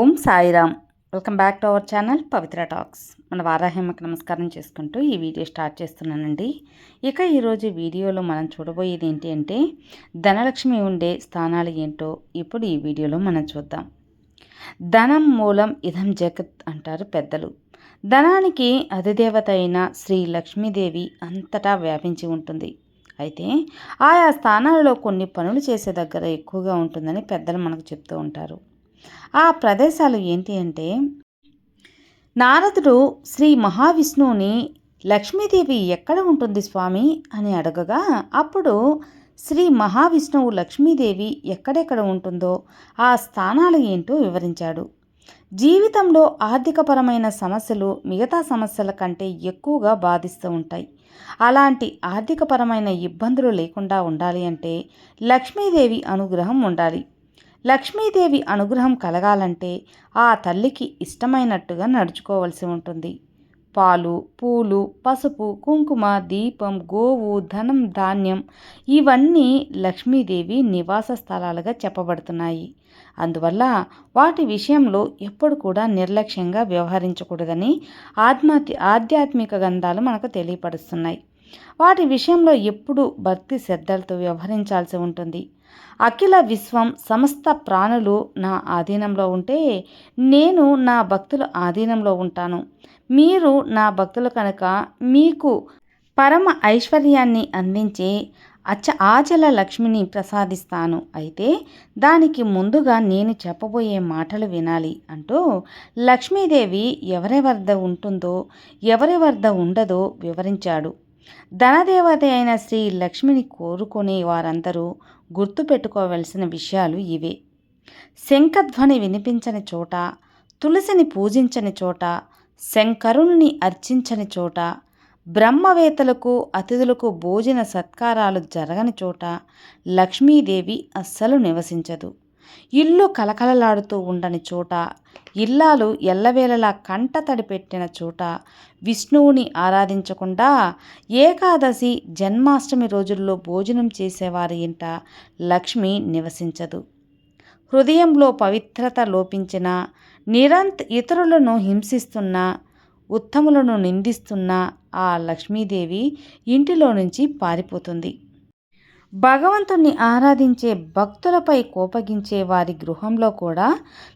Om Sairam. Welcome back to our channel Pavitra talks. మన వారాహిమకి నమస్కారం చేసుకుంటూ ఈ వీడియో స్టార్ట్ చేస్తున్నానండి. ఇక ఈరోజు వీడియోలో మనం చూడబోయేది ఏంటి అంటే ధనలక్ష్మి ఉండే స్థానాలు ఏంటో ఇప్పుడు ఈ వీడియోలో మనం చూద్దాం. ధనం మూలం ఇదం జగత్ అంటారు పెద్దలు. ధనానికి అధిదేవత అయిన శ్రీ లక్ష్మీదేవి అంతటా వ్యాపించి ఉంటుంది. అయితే ఆయా స్థానాలలో కొన్ని పనులు చేసే దగ్గర ఎక్కువగా ఉంటుందని పెద్దలు మనకు చెప్తూ ఉంటారు. ఆ ప్రదేశాలు ఏంటి అంటే నారదుడు శ్రీ మహావిష్ణువుని లక్ష్మీదేవి ఎక్కడ ఉంటుంది స్వామి అని అడగగా అప్పుడు శ్రీ మహావిష్ణువు లక్ష్మీదేవి ఎక్కడెక్కడ ఉంటుందో ఆ స్థానాలు ఏంటో వివరించాడు. జీవితంలో ఆర్థికపరమైన సమస్యలు మిగతా సమస్యల కంటే ఎక్కువగా బాధిస్తూ ఉంటాయి. అలాంటి ఆర్థికపరమైన ఇబ్బందులు లేకుండా ఉండాలి అంటే లక్ష్మీదేవి అనుగ్రహం ఉండాలి. లక్ష్మీదేవి అనుగ్రహం కలగాలంటే ఆ తల్లికి ఇష్టమైనట్టుగా నడుచుకోవలసి ఉంటుంది. పాలు పూలు పసుపు కుంకుమ దీపం గోవు ధనం ధాన్యం ఇవన్నీ లక్ష్మీదేవి నివాస స్థలాలుగా చెప్పబడుతున్నాయి. అందువల్ల వాటి విషయంలో ఎప్పుడు కూడా నిర్లక్ష్యంగా వ్యవహరించకూడదని ఆత్మహత్య ఆధ్యాత్మిక గంధాలు మనకు తెలియపరుస్తున్నాయి. వాటి విషయంలో ఎప్పుడు భక్తి శ్రద్ధలతో వ్యవహరించాల్సి ఉంటుంది. అఖిల విశ్వం సమస్త ప్రాణులు నా ఆధీనంలో ఉంటే నేను నా భక్తుల ఆధీనంలో ఉంటాను. మీరు నా భక్తులు కనుక మీకు పరమ ఐశ్వర్యాన్ని అందించే అచ్చ ఆచల లక్ష్మిని ప్రసాదిస్తాను. అయితే దానికి ముందుగా నేను చెప్పబోయే మాటలు వినాలి అంటూ లక్ష్మీదేవి ఎవరి వద్ద ఉంటుందో ఎవరి వద్ద ఉండదో వివరించాడు. ధనదేవత అయిన శ్రీ లక్ష్మిని కోరుకునే వారందరూ గుర్తుపెట్టుకోవలసిన విషయాలు ఇవే. శంఖధ్వని వినిపించని చోట తులసిని పూజించని చోట శంకరుని అర్చించని చోట బ్రహ్మవేత్తలకు అతిథులకు భోజన సత్కారాలు జరగని చోట లక్ష్మీదేవి అస్సలు నివసించదు. ఇల్లు కలకలలాడుతూ ఉండని చోట ఇల్లాలు ఎల్లవేళలా కంటతడి పెట్టిన చోట విష్ణువుని ఆరాధించకుండా ఏకాదశి జన్మాష్టమి రోజుల్లో భోజనం చేసేవారి ఇంట లక్ష్మి నివసించదు. హృదయంలో పవిత్రత లోపించిన నిరంత్ ఇతరులను హింసిస్తున్న ఉత్తములను నిందిస్తున్న ఆ లక్ష్మీదేవి ఇంటిలో నుంచి పారిపోతుంది. భగవంతుణ్ణి ఆరాధించే భక్తులపై కోపగించే వారి గృహంలో కూడా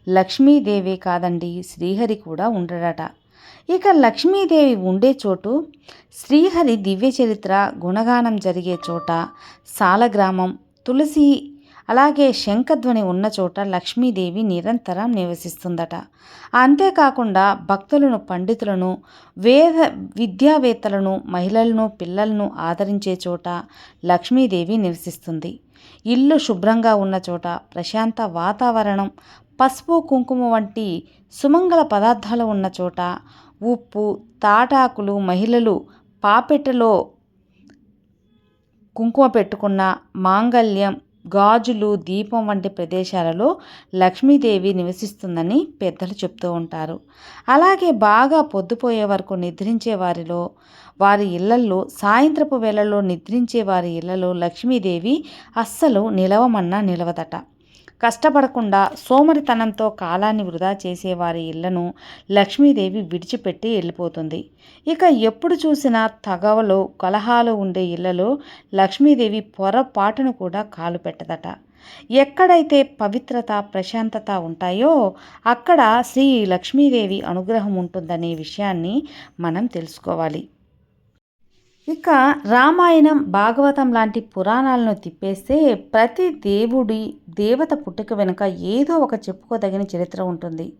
లక్ష్మీదేవి కాదండి శ్రీహరి కూడా ఉండడట. ఇక లక్ష్మీదేవి ఉండే చోటు శ్రీహరి దివ్య చరిత్ర గుణగానం జరిగే చోట సాలగ్రామం తులసి అలాగే శంఖధ్వని ఉన్న చోట లక్ష్మీదేవి నిరంతరం నివసిస్తుందట. అంతేకాకుండా భక్తులను పండితులను వేద విద్యావేత్తలను మహిళలను పిల్లలను ఆదరించే చోట లక్ష్మీదేవి నివసిస్తుంది. ఇల్లు శుభ్రంగా ఉన్న చోట ప్రశాంత వాతావరణం పసుపు కుంకుమ వంటి సుమంగళ పదార్థాలు ఉన్న చోట ఉప్పు తాటాకులు మహిళలు పాపెట్టలో కుంకుమ పెట్టుకున్న మాంగల్యం గాజులు దీపం వంటి ప్రదేశాలలో లక్ష్మీదేవి నివసిస్తుందని పెద్దలు చెప్తూ ఉంటారు. అలాగే బాగా పొద్దుపోయే వరకు నిద్రించే వారిలో వారి ఇళ్ళల్లో సాయంత్రపు వేళల్లో నిద్రించే వారి ఇళ్ళలో లక్ష్మీదేవి అస్సలు నిలవమన్నా నిలవదట. కష్టపడకుండా సోమరితనంతో కాలాన్ని వృధా చేసేవారి ఇళ్ళను లక్ష్మీదేవి విడిచిపెట్టి వెళ్ళిపోతుంది. ఇక ఎప్పుడు చూసినా తగవలు కలహాలు ఉండే ఇళ్ళలో లక్ష్మీదేవి పొరపాటును కూడా కాలు పెట్టదట. ఎక్కడైతే పవిత్రత ప్రశాంతత ఉంటాయో అక్కడ శ్రీ లక్ష్మీదేవి అనుగ్రహం ఉంటుందనే విషయాన్ని మనం తెలుసుకోవాలి. ఇక రామాయణం భాగవతం లాంటి పురాణాలను తిప్పేస్తే ప్రతి దేవుడి దేవత పుట్టుక వెనుక ఏదో ఒక చెప్పుకోదగిన చరిత్ర ఉంటుంది.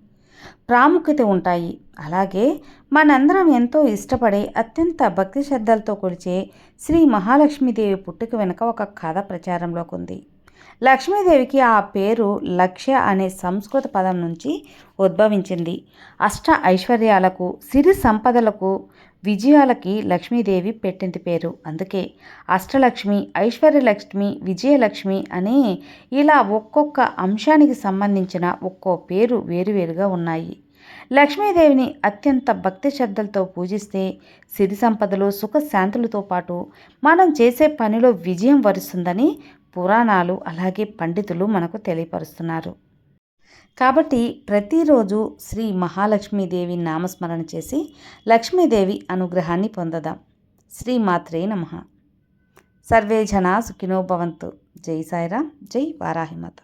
ప్రాముఖ్యత ఉంటాయి. అలాగే మనందరం ఎంతో ఇష్టపడే అత్యంత భక్తి శ్రద్ధలతో కొలిచే శ్రీ మహాలక్ష్మీదేవి పుట్టుక వెనుక ఒక కథ ప్రచారంలోకి ఉంది లక్ష్మీదేవికి ఆ పేరు లక్ష్య అనే సంస్కృత పదం నుంచి ఉద్భవించింది. అష్ట ఐశ్వర్యాలకు సిరి సంపదలకు విజయాలకి లక్ష్మీదేవి పెట్టింది పేరు. అందుకే అష్టలక్ష్మి ఐశ్వర్యలక్ష్మి విజయలక్ష్మి అని ఇలా ఒక్కొక్క అంశానికి సంబంధించిన ఒక్కో పేరు వేరువేరుగా ఉన్నాయి. లక్ష్మీదేవిని అత్యంత భక్తి శ్రద్ధలతో పూజిస్తే సిరి సంపదలు సుఖశాంతులతో పాటు మనం చేసే పనిలో విజయం వరుస్తుందని పురాణాలు అలాగే పండితులు మనకు తెలియపరుస్తున్నారు. కాబట్టి ప్రతిరోజు శ్రీ మహాలక్ష్మీదేవి నామస్మరణ చేసి లక్ష్మీదేవి అనుగ్రహాన్ని పొందదాం. శ్రీమాత్రే నమ. సర్వే జనా సుఖినో భవంతు. జై సాయిరామ్. జై వారాహిమాత.